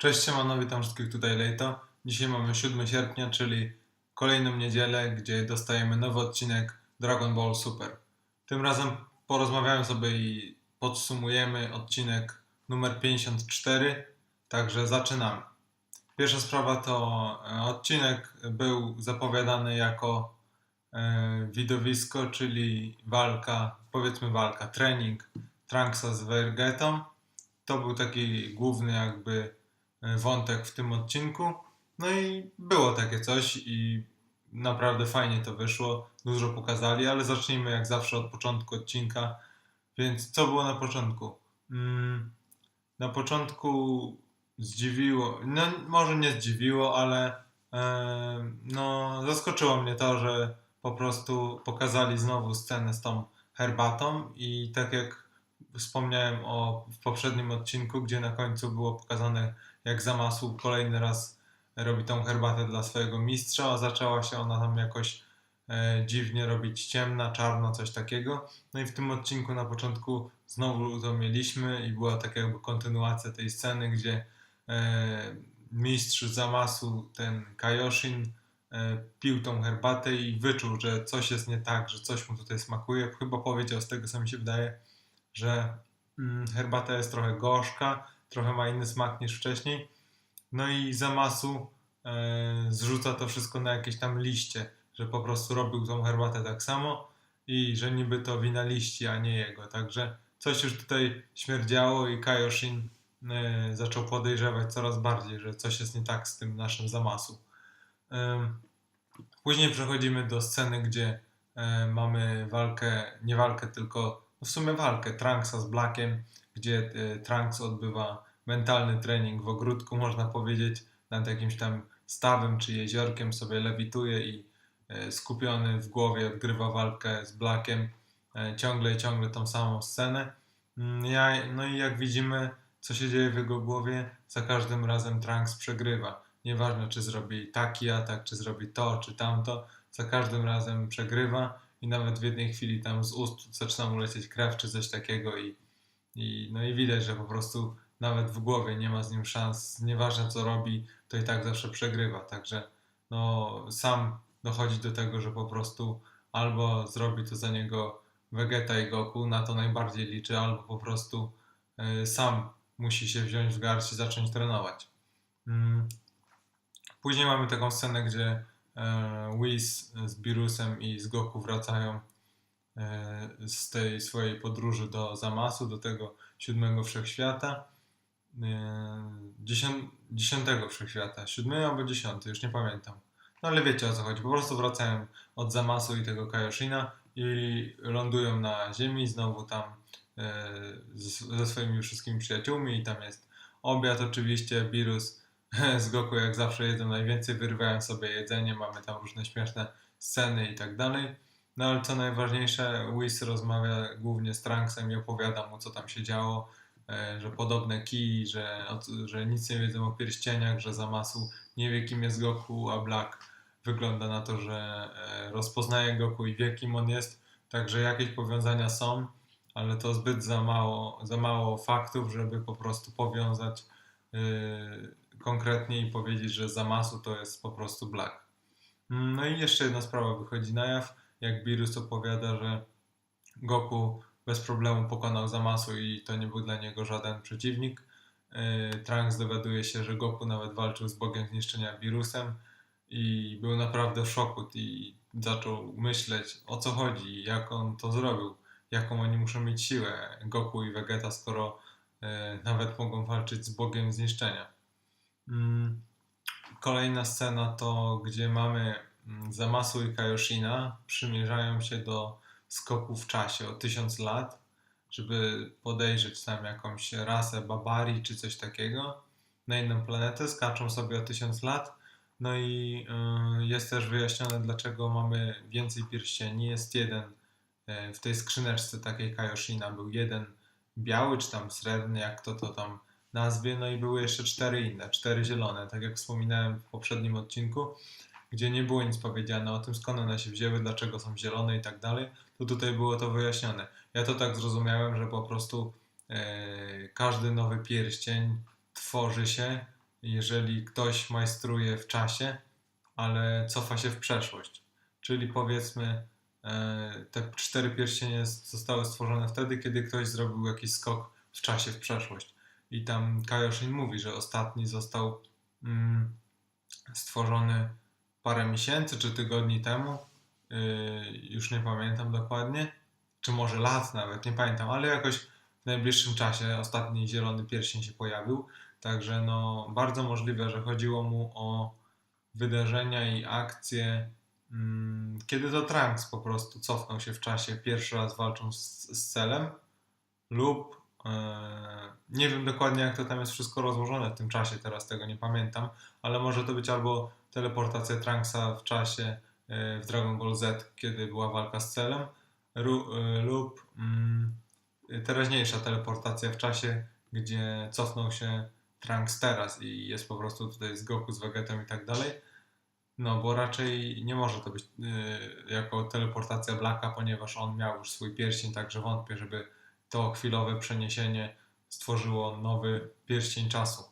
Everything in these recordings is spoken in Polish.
Cześć, siemano, witam wszystkich tutaj Lejto. Dzisiaj mamy 7 sierpnia, czyli kolejną niedzielę, gdzie dostajemy nowy odcinek Dragon Ball Super. Tym razem porozmawiamy sobie i podsumujemy odcinek numer 54, także zaczynamy. Pierwsza sprawa to e, odcinek był zapowiadany jako e, widowisko, czyli walka, powiedzmy walka, trening Trunksa z Vegetą. To był taki główny jakby wątek w tym odcinku. No i było takie coś i naprawdę fajnie to wyszło, dużo pokazali, ale zacznijmy jak zawsze od początku odcinka. Więc co było na początku? Mm, na początku zdziwiło, no może nie zdziwiło, ale e, no zaskoczyło mnie to, że po prostu pokazali znowu scenę z tą herbatą i tak jak wspomniałem o w poprzednim odcinku, gdzie na końcu było pokazane jak Zamasu kolejny raz robi tą herbatę dla swojego mistrza, a zaczęła się ona tam jakoś e, dziwnie robić ciemna, czarna, coś takiego. No i w tym odcinku na początku znowu to mieliśmy i była taka jakby kontynuacja tej sceny, gdzie e, mistrz Zamasu, ten Kaioshin, e, pił tą herbatę i wyczuł, że coś jest nie tak, że coś mu tutaj smakuje. Chyba powiedział z tego, co mi się wydaje, że mm, herbata jest trochę gorzka, trochę ma inny smak niż wcześniej. No i Zamasu e, zrzuca to wszystko na jakieś tam liście, że po prostu robił tą herbatę tak samo i że niby to wina liści, a nie jego. Także coś już tutaj śmierdziało i Kaioshin e, zaczął podejrzewać coraz bardziej, że coś jest nie tak z tym naszym Zamasu. Em, Później przechodzimy do sceny, gdzie e, mamy walkę, nie walkę, tylko no w sumie walkę Trunksa z Blackiem, gdzie e, Trunks odbywa mentalny trening w ogródku, można powiedzieć, nad jakimś tam stawem czy jeziorkiem sobie lewituje i e, skupiony w głowie odgrywa walkę z Blackiem, e, ciągle i ciągle tą samą scenę. Mm, Ja, no i jak widzimy, co się dzieje w jego głowie, za każdym razem Trunks przegrywa. Nieważne, czy zrobi taki atak, czy zrobi to, czy tamto, za każdym razem przegrywa i nawet w jednej chwili tam z ust zaczyna mu lecieć krew, czy coś takiego i, i, no i widać, że po prostu nawet w głowie nie ma z nim szans, nieważne co robi, to i tak zawsze przegrywa. Także no, sam dochodzi do tego, że po prostu albo zrobi to za niego Vegeta i Goku, na to najbardziej liczy, albo po prostu e, sam musi się wziąć w garść i zacząć trenować. Mm. Później mamy taką scenę, gdzie e, Whis z Birusem i z Goku wracają z tej swojej podróży do Zamasu, do tego siódmego wszechświata. E, dziesią- dziesiątego wszechświata, siódmy albo dziesiąty, już nie pamiętam. No ale wiecie o co chodzi, po prostu wracają od Zamasu i tego Kaioshina i lądują na ziemi, znowu tam e, ze swoimi wszystkimi przyjaciółmi i tam jest obiad oczywiście, Birus z Goku jak zawsze jedzą najwięcej, wyrywają sobie jedzenie, mamy tam różne śmieszne sceny i tak dalej. No ale co najważniejsze, Whis rozmawia głównie z Trunksem i opowiada mu co tam się działo, e, że podobne kij, że, że nic nie wiedzą o pierścieniach, że Zamasu nie wie kim jest Goku, a Black wygląda na to, że e, rozpoznaje Goku i wie kim on jest, także jakieś powiązania są, ale to zbyt za mało, za mało faktów, żeby po prostu powiązać yy, konkretnie i powiedzieć, że Zamasu to jest po prostu Black. Mm, No i jeszcze jedna sprawa wychodzi na jaw, jak Birus opowiada, że Goku bez problemu pokonał Zamasu i to nie był dla niego żaden przeciwnik. Yy, Trunks dowiaduje się, że Goku nawet walczył z Bogiem Zniszczenia Virusem i był naprawdę w szoku i zaczął myśleć o co chodzi, jak on to zrobił, jaką oni muszą mieć siłę, Goku i Vegeta, skoro yy, nawet mogą walczyć z Bogiem Zniszczenia. Mm, Kolejna scena to, gdzie mamy Zamasu i Kaioshina przymierzają się do skoku w czasie o tysiąc lat, żeby podejrzeć tam jakąś rasę Babari czy coś takiego na inną planetę, skaczą sobie o tysiąc lat. No i y, jest też wyjaśnione, dlaczego mamy więcej pierścieni. Jest jeden y, w tej skrzyneczce takiej Kaioshina, był jeden biały czy tam srebrny, jak to to tam nazwie, no i były jeszcze cztery inne, cztery zielone, tak jak wspominałem w poprzednim odcinku, gdzie nie było nic powiedziane o tym, skąd one się wzięły, dlaczego są zielone i tak dalej, to tutaj było to wyjaśnione. Ja to tak zrozumiałem, że po prostu e, każdy nowy pierścień tworzy się jeżeli ktoś majstruje w czasie, ale cofa się w przeszłość. Czyli powiedzmy, e, te cztery pierścienie zostały stworzone wtedy, kiedy ktoś zrobił jakiś skok w czasie w przeszłość. I tam Kaioshin mówi, że ostatni został mm, stworzony parę miesięcy czy tygodni temu. Yy, już nie pamiętam dokładnie. Czy może lat nawet, nie pamiętam, ale jakoś w najbliższym czasie ostatni zielony pierścień się pojawił. Także no, bardzo możliwe, że chodziło mu o wydarzenia i akcje, mm, kiedy to Trunks po prostu cofnął się w czasie, pierwszy raz walcząc z, z celem, lub e, nie wiem dokładnie, jak to tam jest wszystko rozłożone w tym czasie, teraz tego nie pamiętam, ale może to być albo teleportacja Trunksa w czasie e, w Dragon Ball Z, kiedy była walka z celem, e, lub mm, teraźniejsza teleportacja w czasie, gdzie cofnął się Trunks teraz i jest po prostu tutaj z Goku, z Vegetą i tak dalej. No, bo raczej nie może to być yy, jako teleportacja Blacka, ponieważ on miał już swój pierścień, także wątpię, żeby to chwilowe przeniesienie stworzyło nowy pierścień czasu.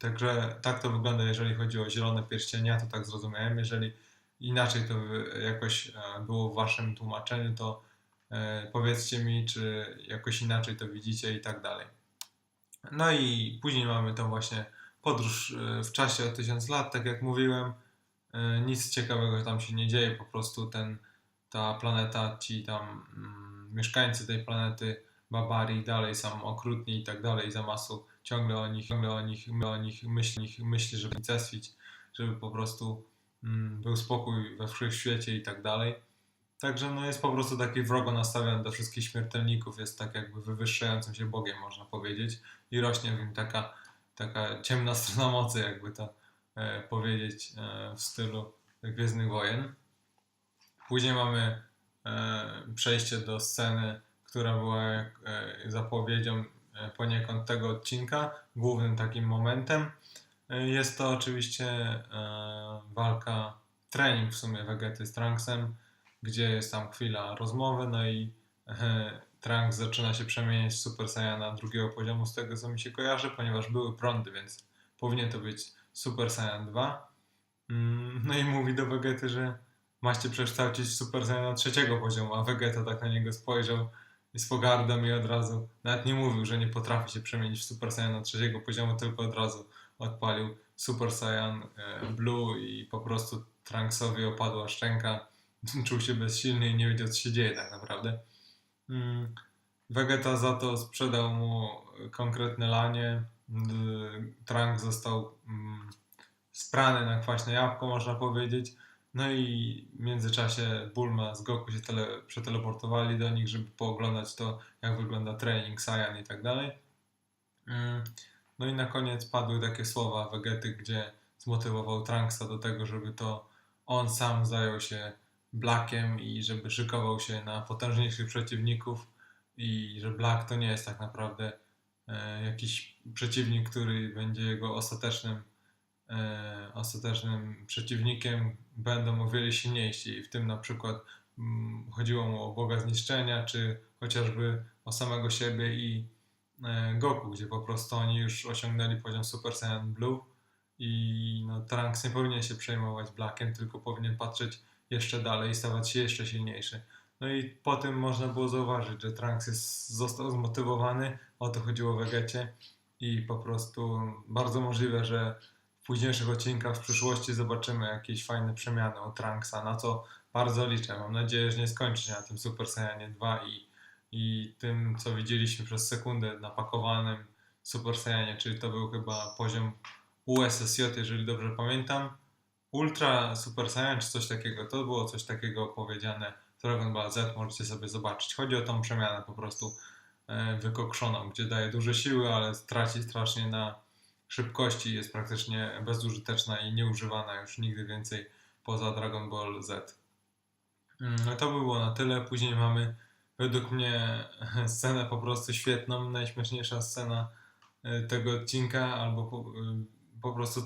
Także tak to wygląda, jeżeli chodzi o zielone pierścienia, to tak zrozumiałem. Jeżeli inaczej to jakoś e, było w waszym tłumaczeniu, to e, powiedzcie mi, czy jakoś inaczej to widzicie i tak dalej. No i później mamy tą właśnie podróż e, w czasie o tysiąc lat, tak jak mówiłem. Nic ciekawego tam się nie dzieje, po prostu ten, ta planeta, ci tam mm, mieszkańcy tej planety Babari dalej są okrutni i tak dalej, za masu ciągle o nich, ciągle o nich, o nich myśli, myśli żeby unicestwić, żeby po prostu mm, był spokój we wszechświecie i tak dalej. Także no jest po prostu taki wrogo nastawiony do wszystkich śmiertelników, jest tak jakby wywyższającym się Bogiem, można powiedzieć, i rośnie w nim taka, taka ciemna strona mocy, jakby to e, powiedzieć e, w stylu Gwiezdnych Wojen. Później mamy e, przejście do sceny, która była e, zapowiedzią E, poniekąd tego odcinka. Głównym takim momentem e, jest to oczywiście walka, trening w sumie Vegety z Trunksem, gdzie jest tam chwila rozmowy, no i Trunks zaczyna się przemieniać z Super Saiyana drugiego poziomu z tego co mi się kojarzy, ponieważ były prądy, więc powinien to być Super Saiyan 2. Mm, no i mówi do Vegety, że macie przekształcić Super Saiyana trzeciego poziomu, a Vegeta tak na niego spojrzał i z pogardą i od razu, nawet nie mówił, że nie potrafi się przemienić w Super Saiyan trzeciego poziomu, tylko od razu odpalił Super Saiyan e, Blue i po prostu Trunksowi opadła szczęka, czuł się bezsilny i nie wiedział co się dzieje tak naprawdę. Hmm. Vegeta za to sprzedał mu konkretne lanie, Trunk został mm, sprany na kwaśne jabłko, można powiedzieć. No i w międzyczasie Bulma z Goku się tele, przeteleportowali do nich, żeby pooglądać to, jak wygląda trening, Saiyan i tak dalej. Mm. No i na koniec padły takie słowa Vegety, gdzie zmotywował Trunksa do tego, żeby to on sam zajął się Blackiem i żeby szykował się na potężniejszych przeciwników i że Black to nie jest tak naprawdę e, jakiś przeciwnik, który będzie jego ostatecznym ostatecznym przeciwnikiem będą o wiele silniejsi. W tym na przykład mm, chodziło mu o Boga zniszczenia, czy chociażby o samego siebie i e, Goku, gdzie po prostu oni już osiągnęli poziom Super Saiyan Blue i no, Trunks nie powinien się przejmować Blackiem, tylko powinien patrzeć jeszcze dalej i stawać się jeszcze silniejszy. No i po tym można było zauważyć, że Trunks jest, został zmotywowany, o to chodziło w Vegecie i po prostu bardzo możliwe, że późniejszych odcinkach w przyszłości zobaczymy jakieś fajne przemiany od Trunksa, na co bardzo liczę. Mam nadzieję, że nie skończy się na tym Super Saiyanie 2 i, i tym, co widzieliśmy przez sekundę napakowanym Super Saiyanie, czyli to był chyba poziom USSJ, jeżeli dobrze pamiętam. Ultra Super Saiyan czy coś takiego, to było coś takiego powiedziane w Dragon Ball Z, możecie sobie zobaczyć. Chodzi o tą przemianę po prostu e, wykokszoną, gdzie daje duże siły, ale traci strasznie na szybkości jest praktycznie bezużyteczna i nieużywana już nigdy więcej poza Dragon Ball Z. Mm, to by było na tyle. Później mamy według mnie scenę po prostu świetną, najśmieszniejsza scena e, tego odcinka, albo po, e, po prostu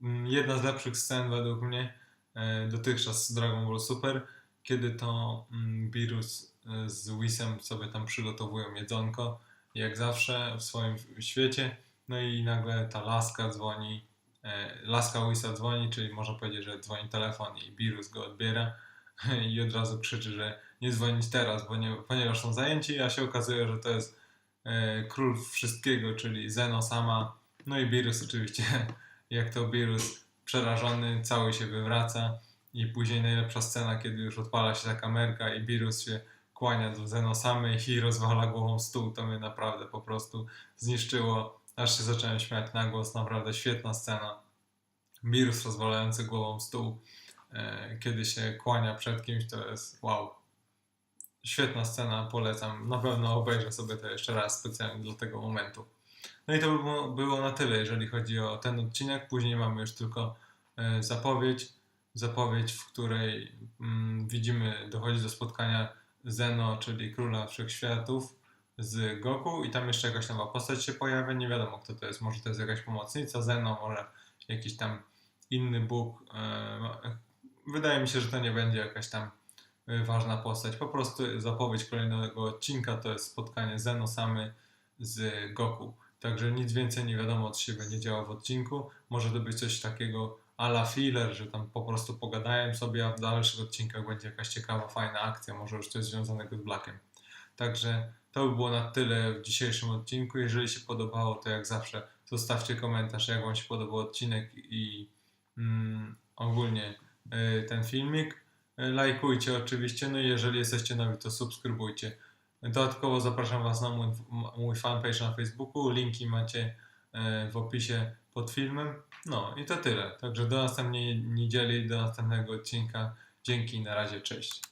mm, jedna z lepszych scen według mnie e, dotychczas z Dragon Ball Super, kiedy to Virus z Wisem sobie tam przygotowują jedzonko, jak zawsze w swoim świecie No i nagle ta laska dzwoni, e, laska łysa dzwoni, czyli można powiedzieć, że dzwoni telefon i Birus go odbiera i od razu krzyczy, że nie dzwonić teraz, bo nie, ponieważ są zajęci, a się okazuje, że to jest e, król wszystkiego, czyli Zeno sama. No i Birus oczywiście, jak to Birus przerażony, cały się wywraca i później najlepsza scena, kiedy już odpala się ta kamerka i Birus się kłania do Zeno samej i rozwala głową stół, to mnie naprawdę po prostu zniszczyło, aż się zacząłem śmiać na głos, naprawdę świetna scena. Birus rozwalający głową stół, e, kiedy się kłania przed kimś, to jest wow. Świetna scena, polecam. Na pewno obejrzę sobie to jeszcze raz specjalnie dla tego momentu. No i to by było- było na tyle, jeżeli chodzi o ten odcinek. Później mamy już tylko e, zapowiedź, zapowiedź, w której mm, widzimy, dochodzi do spotkania Zeno, czyli króla wszechświatów z Goku i tam jeszcze jakaś nowa postać się pojawia, nie wiadomo kto to jest, może to jest jakaś pomocnica Zeno, może jakiś tam inny Bóg. E, Wydaje mi się, że to nie będzie jakaś tam e, ważna postać, po prostu zapowiedź kolejnego odcinka to jest spotkanie Zeno samy z Goku. Także nic więcej nie wiadomo, co się będzie działo w odcinku. Może to być coś takiego a la filler, że tam po prostu pogadają sobie, a w dalszych odcinkach będzie jakaś ciekawa, fajna akcja, może już coś związanego z Blackiem. Także to by było na tyle w dzisiejszym odcinku. Jeżeli się podobało, to jak zawsze zostawcie komentarz, jak Wam się podobał odcinek i mm, ogólnie y, ten filmik. Y, Lajkujcie oczywiście, no i jeżeli jesteście nowi, to subskrybujcie. Dodatkowo zapraszam Was na mój, mój fanpage na Facebooku. Linki macie e, w opisie pod filmem. No i to tyle. Także do następnej niedzieli, do następnego odcinka. Dzięki, na razie, cześć.